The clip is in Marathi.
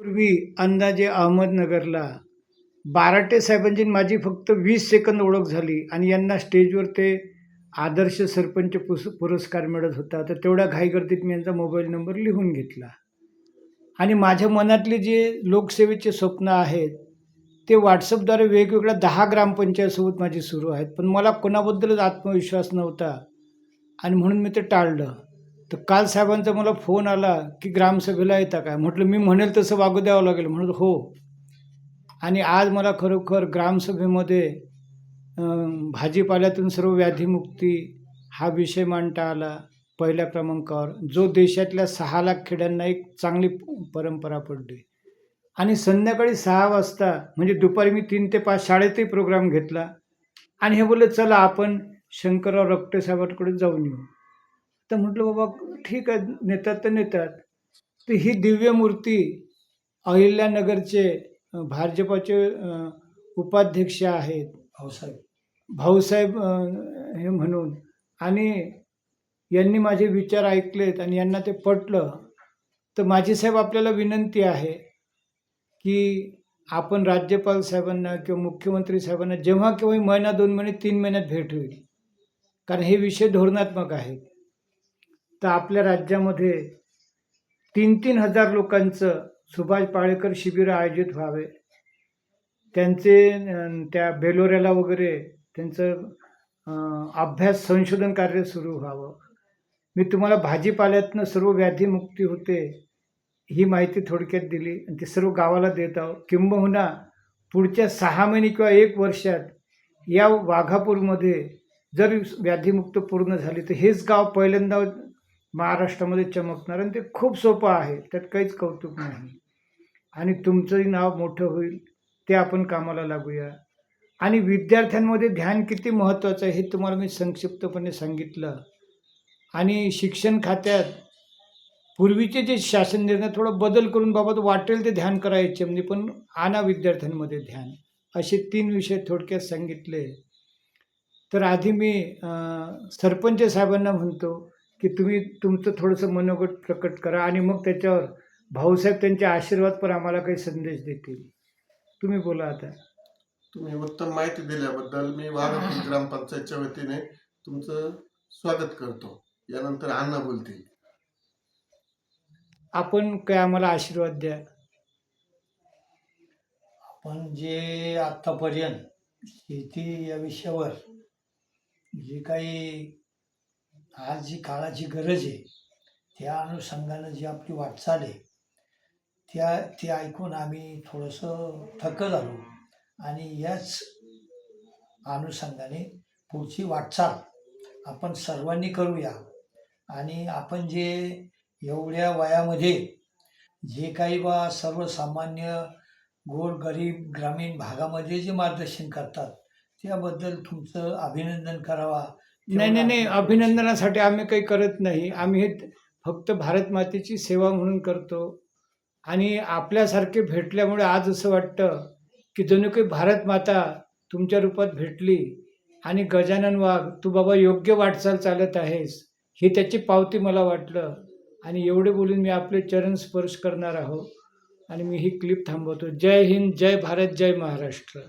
पूर्वी अंदाजे अहमदनगरला बाराटे साहेबांची माझी फक्त वीस सेकंद ओळख झाली आणि यांना स्टेजवर ते आदर्श सरपंच पुस पुरस्कार मिळत होता. तर तेवढ्या घाईगर्दीत मी यांचा मोबाईल नंबर लिहून घेतला. आणि माझ्या मनातले जे लोकसेवेचे स्वप्न आहेत ते व्हॉट्सअपद्वारे वेगवेगळ्या दहा ग्रामपंचायतसोबत माझी सुरू आहेत. पण मला कोणाबद्दलच आत्मविश्वास नव्हता आणि म्हणून मी ते टाळलं. तर काल साहेबांचा मला फोन आला की ग्रामसभेला येता काय? म्हटलं मी म्हणेल तसं वागू द्यावं लागेल. म्हणलं हो. आणि आज मला खरोखर ग्रामसभेमध्ये भाजीपाल्यातून सर्व व्याधीमुक्ती हा विषय मांडता आला पहिल्या क्रमांकावर. जो देशातल्या सहा लाख खेड्यांना एक चांगली परंपरा पडली. आणि संध्याकाळी सहा वाजता म्हणजे दुपारी मी तीन ते पाच शाळेतही प्रोग्राम घेतला. आणि हे बोललं चला आपण शंकरराव रक्टे साहेबांकडे जाऊन येऊ. तर म्हटलं बाबा ठीक आहे नेतात तर नेतात. तर ही दिव्य मूर्ती अहिल्यानगरचे भाजपाचे उपाध्यक्ष आहेत. भाऊसाहेब. भाऊसाहेब हे म्हणून. आणि यांनी माझे विचार ऐकलेत आणि यांना ते पटलं. तर माझी साहेब आपल्याला विनंती आहे की आपण राज्यपाल साहेबांना किंवा मुख्यमंत्री साहेबांना जेव्हा केव्हा महिना दोन महिने तीन महिन्यात भेट होईल. कारण हे विषय धोरणात्मक आहेत. तर आपल्या राज्यामध्ये तीन तीन हजार लोकांचं सुभाष पाळेकर शिबिरं आयोजित व्हावे. त्यांचे त्या बेलोऱ्याला वगैरे त्यांचं अभ्यास संशोधन कार्य सुरू व्हावं. मी तुम्हाला भाजीपाल्यातनं सर्व व्याधीमुक्ती होते ही माहिती थोडक्यात दिली आणि ते सर्व गावाला देत आहोत. किंबहुना पुढच्या सहा महिने किंवा एक वर्षात या वाघापूरमध्ये जर व्याधीमुक्त पूर्ण झाली तर हेच गाव पहिल्यांदा महाराष्ट्रामध्ये चमकणार आणि ते खूप सोपं आहे. त्यात काहीच कौतुक नाही. आणि तुमचंही नाव मोठं होईल ते आपण कामाला लागूया. आणि विद्यार्थ्यांमध्ये ध्यान किती महत्त्वाचं आहे हे तुम्हाला मी संक्षिप्तपणे सांगितलं. आणि शिक्षण खात्यात पूर्वीचे जे शासन निर्णय थोडं बदल करून बाबा वाटेल ते ध्यान करायचे म्हणजे पण आणा विद्यार्थ्यांमध्ये ध्यान. असे तीन विषय थोडक्यात सांगितले. तर आधी मी सरपंच साहेबांना म्हणतो की तुम्ही तुमचं थोडंसं मनोगत प्रकट करा आणि मग त्याच्यावर भाऊसाहेब त्यांचे आशीर्वाद पण आम्हाला काही संदेश देतील. तुम्ही बोला आता. तुम्ही उत्तम माहिती दिल्याबद्दल मी वाघापूर ग्रामपंचायतच्या वतीने तुमचं स्वागत करतो. यानंतर अण्णा बोलतील. आपण काय आम्हाला आशीर्वाद द्या? आपण जे आत्तापर्यंत शेती या विषयावर जे काही आज जी काळाची गरज आहे त्या अनुषंगानं जी आपली वाटचाल आहे त्या ते ऐकून आम्ही थोडंसं थक्क झालो आणि याच अनुषंगाने पुढची वाटचाल आपण सर्वांनी करूया. आणि आपण जे एवढ्या वयामध्ये जे काही बा सर्वसामान्य गोर गरीब ग्रामीण भागामध्ये जे मार्गदर्शन करतात त्याबद्दल तुमचं अभिनंदन करावा. नाही नाही नाही. अभिनंदनासाठी आम्ही काही करत नाही. आम्ही हे फक्त भारत मातेची सेवा म्हणून करतो. आणि आपल्यासारखे भेटल्यामुळे आज असं वाटतं की जणू काही भारत माता तुमच्या रूपात भेटली आणि गजानन वाघ तू बाबा योग्य वाटचाल चालत आहेस ही त्याची पावती मला वाटलं. आणि एवढे बोलून मी आपले चरण स्पर्श करणार आहो. आणि मी ही क्लिप थांबवतो. जय हिंद जय भारत जय महाराष्ट्र.